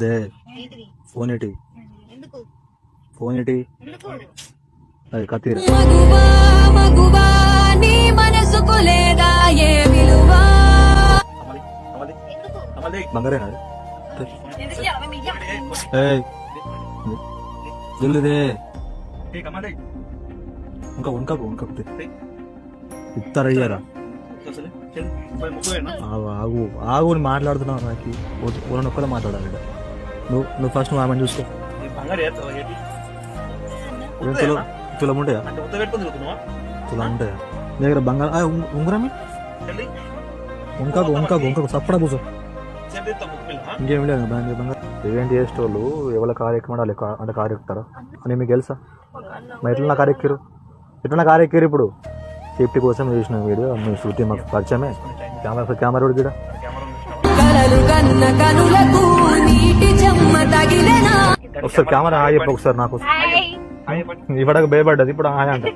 They. Phone ఏంటి ఎందుకు? Phone ఏంటి ఎందుకు? అది కత్తిరా. బంగారేనా జల్దిదే ఇంకా ఉనకకు ఉనకకు ఇస్తారయ్యారా ఆగు ఆగు ఆగు అని మాట్లాడుతున్నావు నాకు. ఊరని మాట్లాడాలి. నువ్వు నువ్వు ఫస్ట్ నువ్వు ఆమెను చూసుకో. తులం తులం ఉంటాయా? తులం ఉంటాయా? నీ దగ్గర బంగారం ఉంగరమే? ఉంకకు ఉంకకు ఉంకకు సప్పడ కూర్చో. ఇంకేం లేదు బంగారం బంగారం ఈవెంట్ చేసేటోళ్ళు? ఎవరి కారు ఎక్కమడాలి అంటే కారు ఎక్కుతారా? అని మీకు తెలుసా? మరి ఎట్లా కారు ఎక్కిరు ఎట్లా కారు ఎక్కిరు ఇప్పుడు? సేఫ్టీ కోసం చేసిన వీడియో. మీ శృతి మాకు పరిచయమే. కెమెరా కెమెరా కూడా ఒకసారి కెమెరా హాయ్ చెప్పు ఒకసారి నాకు. ఇవ్వడానికి భయపడ్డది ఇప్పుడు హాయ్ అంట.